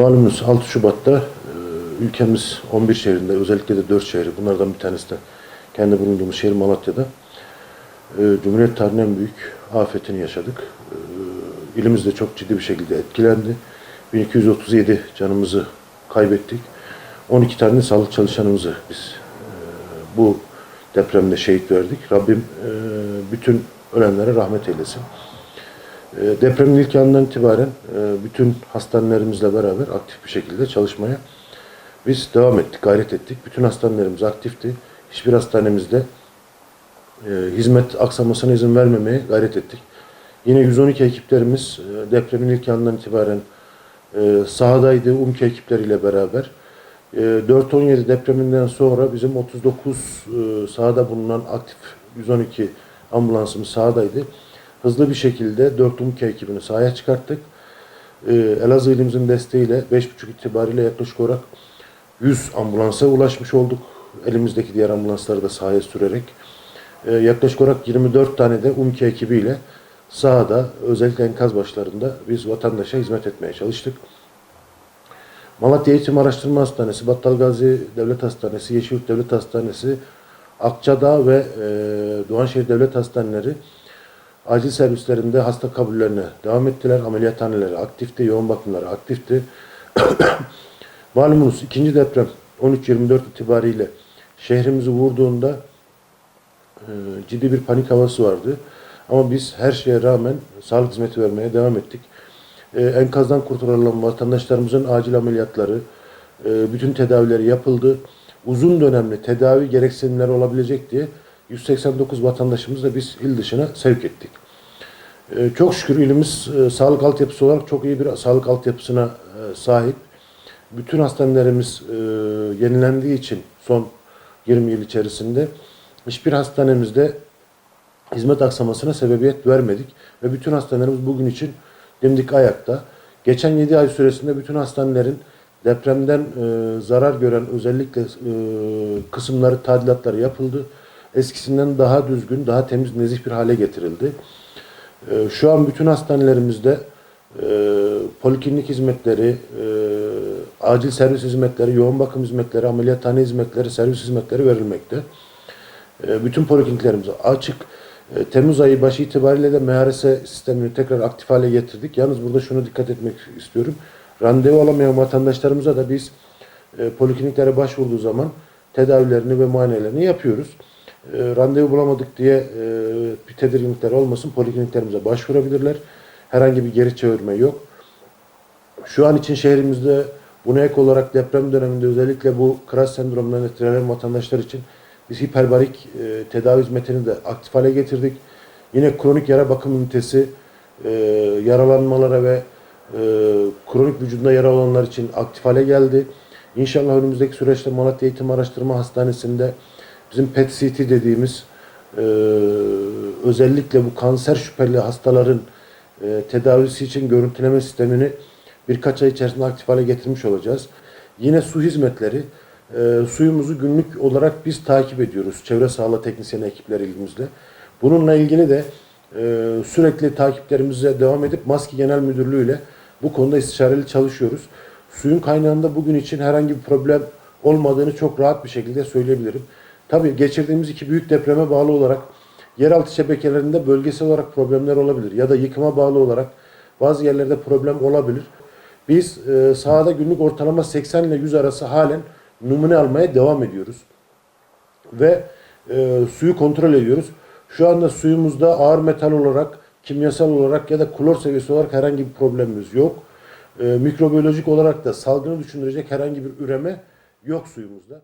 Malumunuz 6 Şubat'ta e, ülkemiz 11 şehrinde özellikle de 4 şehri bunlardan bir tanesi de kendi bulunduğumuz şehir Malatya'da e, Cumhuriyet tarihinin en büyük afetini yaşadık. E, İlimiz de çok ciddi bir şekilde etkilendi. 1237 canımızı kaybettik. 12 tane sağlık çalışanımızı biz bu depremde şehit verdik. Rabbim bütün ölenlere rahmet eylesin. E, Depremin ilk anından itibaren e, bütün hastanelerimizle beraber aktif bir şekilde çalışmaya biz devam ettik, gayret ettik. Bütün hastanelerimiz aktifti. Hiçbir hastanemizde e, hizmet aksamasına izin vermemeye gayret ettik. Yine 112 ekiplerimiz e, depremin ilk anından itibaren sahadaydı UMKE ekipleriyle beraber. E, 4-17 depreminden sonra bizim 39 e, sahada bulunan aktif 112 ambulansımız sahadaydı. Hızlı bir şekilde 4 UMKE ekibini sahaya çıkarttık. E, Elazığ ilimizin desteğiyle 5.30 itibariyle yaklaşık olarak 100 ambulansa ulaşmış olduk. Elimizdeki diğer ambulansları da sahaya sürerek. E, yaklaşık olarak 24 tane de UMKE ekibiyle sahada özellikle enkaz başlarında biz vatandaşa hizmet etmeye çalıştık. Malatya Eğitim Araştırma Hastanesi, Battalgazi Devlet Hastanesi, Yeşilyurt Devlet Hastanesi, Akçadağ ve e, Doğanşehir Devlet Hastaneleri acil servislerinde hasta kabullerine devam ettiler. Ameliyathaneleri aktifti, yoğun bakımları aktifti. Malumunuz ikinci deprem 13-24 itibariyle şehrimizi vurduğunda e, ciddi bir panik havası vardı. Ama biz her şeye rağmen sağlık hizmeti vermeye devam ettik. E, enkazdan kurtarılan vatandaşlarımızın acil ameliyatları, e, bütün tedavileri yapıldı. Uzun dönemli tedavi gereksinimleri olabilecek diye 189 vatandaşımızı da biz il dışına sevk ettik. E, çok şükür ilimiz e, sağlık altyapısı olarak çok iyi bir sağlık altyapısına e, sahip. Bütün hastanelerimiz e, yenilendiği için son 20 yıl içerisinde hiçbir hastanemizde hizmet aksamasına sebebiyet vermedik. Ve bütün hastanelerimiz bugün için dimdik ayakta. Geçen 7 ay süresinde bütün hastanelerin depremden e, zarar gören özellikle e, kısımları, tadilatları yapıldı. Eskisinden daha düzgün, daha temiz, nezih bir hale getirildi. E, şu an bütün hastanelerimizde e, poliklinik hizmetleri, e, acil servis hizmetleri, yoğun bakım hizmetleri, ameliyathane hizmetleri, servis hizmetleri verilmekte. E, bütün polikliniklerimiz açık. E, Temmuz ayı başı itibariyle de MHRS sistemini tekrar aktif hale getirdik. Yalnız burada şunu dikkat etmek istiyorum. Randevu alamayan vatandaşlarımıza da biz e, polikliniklere başvurduğu zaman tedavilerini ve muayenelerini yapıyoruz. E, randevu bulamadık diye e, bir tedirginlikler olmasın. Polikliniklerimize başvurabilirler. Herhangi bir geri çevirme yok. Şu an için şehrimizde buna ek olarak deprem döneminde özellikle bu kras sendromundan etkilenen vatandaşlar için biz hiperbarik e, tedavi hizmetini de aktif hale getirdik. Yine kronik yara bakım ünitesi e, yaralanmalara ve e, kronik vücudunda yara olanlar için aktif hale geldi. İnşallah önümüzdeki süreçte Malatya Eğitim Araştırma Hastanesi'nde bizim PET-CT dediğimiz e, özellikle bu kanser şüpheli hastaların e, tedavisi için görüntüleme sistemini birkaç ay içerisinde aktif hale getirmiş olacağız. Yine su hizmetleri, e, suyumuzu günlük olarak biz takip ediyoruz. Çevre sağlığı teknisyen ekipleri elimizle. Bununla ilgili de e, sürekli takiplerimize devam edip Maski Genel Müdürlüğü ile bu konuda istişareli çalışıyoruz. Suyun kaynağında bugün için herhangi bir problem olmadığını çok rahat bir şekilde söyleyebilirim. Tabii geçirdiğimiz iki büyük depreme bağlı olarak yeraltı şebekelerinde bölgesel olarak problemler olabilir ya da yıkıma bağlı olarak bazı yerlerde problem olabilir. Biz e, sahada günlük ortalama 80 ile 100 arası halen numune almaya devam ediyoruz. Ve e, suyu kontrol ediyoruz. Şu anda suyumuzda ağır metal olarak, kimyasal olarak ya da klor seviyesi olarak herhangi bir problemimiz yok. E, mikrobiyolojik olarak da salgını düşündürecek herhangi bir üreme yok suyumuzda.